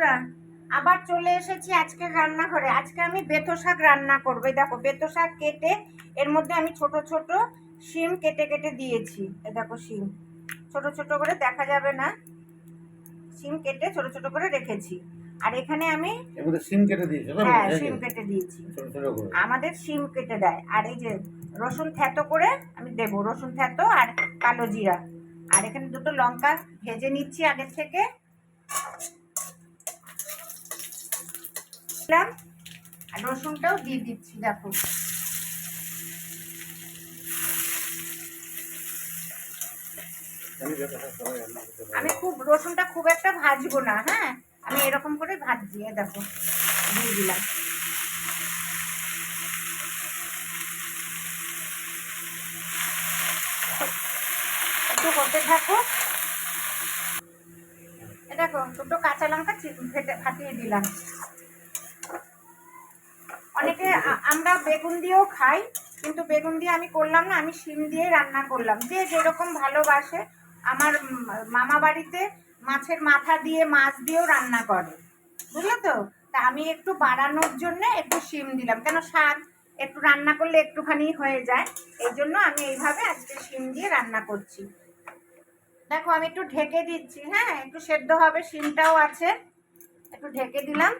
বন্ধুরা, আবার চলে এসেছি আজকের রান্নাঘরে। আজকে আমি বেতো শাক রান্না করব। দেখো বেতো শাক কেটে এর মধ্যে আমি ছোট ছোট শিম কেটে কেটে দিয়েছি। এই দেখো শিম। ছোট ছোট করে দেখা যাবে না। শিম কেটে ছোট ছোট করে রেখেছি। আর এখানে আমি মধ্যে সিম কেটে দিয়েছে হ্যাঁ শিম কেটে দিয়েছি। আমাদের শিম কেটে দেয়। আর এই যে রসুন থ্যাতো করে আমি দেবো। রসুন থ্যাতো আর কালো জিরা। আর এখানে দুটো লঙ্কা ভেজে নিচ্ছি আগের থেকে। দিলাম আর রসুনটাও দিয়ে দিচ্ছি, দেখো। আমি খুব, রসুনটা খুব একটা ভাজবো না হ্যাঁ? আমি এরকম করে ভাজছি দেখো, দিয়ে দিলাম। একটু থাকো। দেখো, দুটো কাঁচা লঙ্কা ফেটে ফাটিয়ে দিলাম। অনেকে আমরা বেগুন দিয়েও খাই, কিন্তু বেগুন দিয়ে আমি করলাম না, আমি শিম দিয়ে রান্না করলাম। যে যেরকম ভালোবাসে, আমার মামা বাড়িতে মাছের মাথা দিয়ে মাছ দিয়েও রান্না করে। বুঝলে তো? তা আমি একটু বাড়ানোর জন্য একটু শিম দিলাম। কেন শাক একটু রান্না করলে একটুখানি হয়ে যায়। এই জন্য আমি এইভাবে আজকে শিম দিয়ে রান্না করছি। দেখো, আমি একটু ঢেকে দিচ্ছি হ্যাঁ? একটু সেদ্ধ হবে, শিমটাও আছে। একটু ঢেকে দিলাম।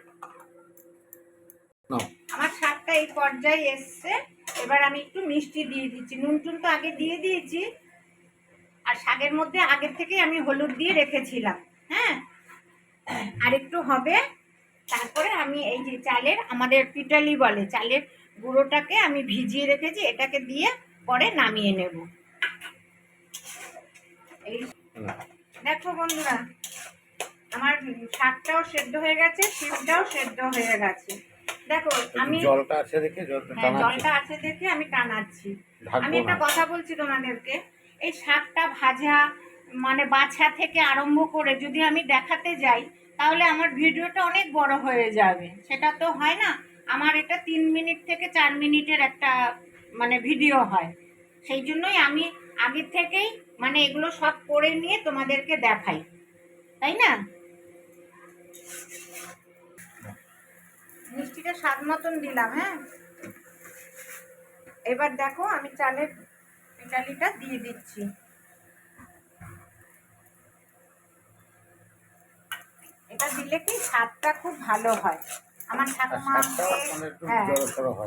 আমার শাকটা এই পর্যায়ে এসছে। এবার আমি একটু মিষ্টি দিয়ে দিচ্ছি। নুন টুন তো আগে দিয়ে দিয়েছি। আর শাকের মধ্যে আগের থেকে আমি হলুদ দিয়ে রেখেছিলাম। হ্যাঁ? আর একটু হবে। তারপরে আমি এই যে চালের, আমাদের পিটালি বলে, চালের গুঁড়োটাকে আমি ভিজিয়ে রেখেছি। এটাকে দিয়ে পরে নামিয়ে নেব। এই দেখো বন্ধুরা, আমার শাকটাও সেদ্ধ হয়ে গেছে, শিমটাও সেদ্ধ হয়ে গেছে। দেখো আমি জলটা আছে দেখে জলটা হ্যাঁ আছে দেখে আমি টানাচ্ছি। আমি একটা কথা বলছি তোমাদেরকে এই শাকটা ভাজা মানে বাছা থেকে আরম্ভ করে যদি আমি দেখাতে যাই তাহলে আমার ভিডিওটা অনেক বড় হয়ে যাবে। সেটা তো হয় না আমার এটা তিন মিনিট থেকে চার মিনিটের একটা মানে ভিডিও হয়। সেই জন্যই আমি আগের থেকেই মানে এগুলো সব করে নিয়ে তোমাদেরকে দেখাই। তাই না? স্বাদ মতন দিলাম হ্যাঁ? এবার দেখো আমি চালের পিটালিটা দিয়ে দিচ্ছি। এটা দিলে কি স্বাদটা খুব ভালো হয়। আমার ঠাকুমাকে মানে হ্যাঁ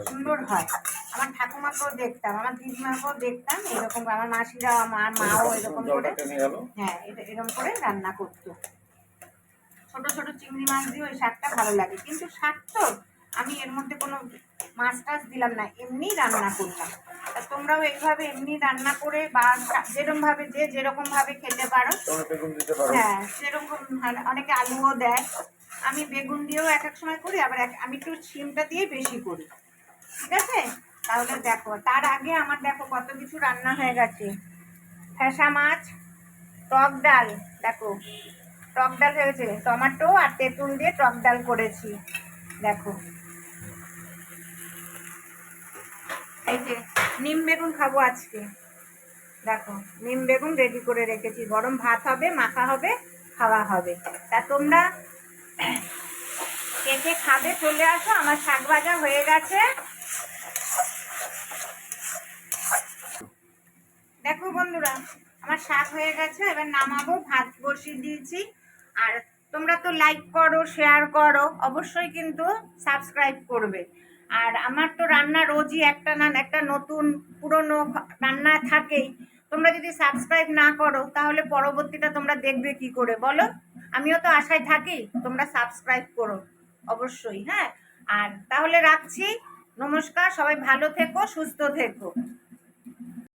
সুন্দর হয়। আমার ঠাকুমাকেও দেখতাম আমার দিদিমাকেও দেখতাম এরকম আমার মাসিরা আমার মাও এরকম করে হ্যাঁ, হ্যাঁ এরকম করে রান্না করতো। ছোট ছোট চিংড়ি মাছ দিয়ে ওই শাকটা ভালো লাগে কিন্তু শাক তো আমি এর মধ্যে কোনো মাছ টাছ দিলাম না এমনি রান্না করলাম তা তোমরাও এইভাবে এমনি রান্না করে বা যেরকম ভাবে যে যেরকম ভাবে খেতে পারো। হ্যাঁ সেরকম অনেকে আলুও দেয়। আমি বেগুন দিয়েও এক এক সময় করি আবার আমি একটু শিমটা দিয়ে বেশি করি। ঠিক আছে? তাহলে দেখো তার আগে আমার দেখো কত কিছু রান্না হয়ে গেছে। ফ্যাসা মাছ টক ডাল দেখো। টক ডাল হয়েছে টমেটো আর তেঁতুল দিয়ে টক ডাল করেছি। দেখো। এই যে, নিম বেগুন খাব আজকে। দেখো, নিম বেগুন রেডি করে রেখেছি। গরম ভাত হবে, মাখা হবে, খাওয়া হবে। তা তোমরা কে কে খাবে চলে আসো, আমার শাক ভাজা হয়ে গেছে। দেখো বন্ধুরা, আমার শাক হয়ে গেছে, এবার নামাবো, ভাত বসিয়ে দিয়েছি। আর তোমরা তো লাইক করো শেয়ার করো, অবশ্যই কিন্তু সাবস্ক্রাইব করবে। আর আমার তো রান্না রোজই একটা না একটা নতুন পুরনো রান্না থাকেই। তোমরা যদি সাবস্ক্রাইব না করো, তাহলে পরবর্তীটা তোমরা দেখবে কি করে, বলো? আমিও তো আশায় থাকি তোমরা সাবস্ক্রাইব করো, অবশ্যই হ্যাঁ? আর তাহলে রাখছি। নমস্কার, সবাই ভালো থেকো, সুস্থ থেকো।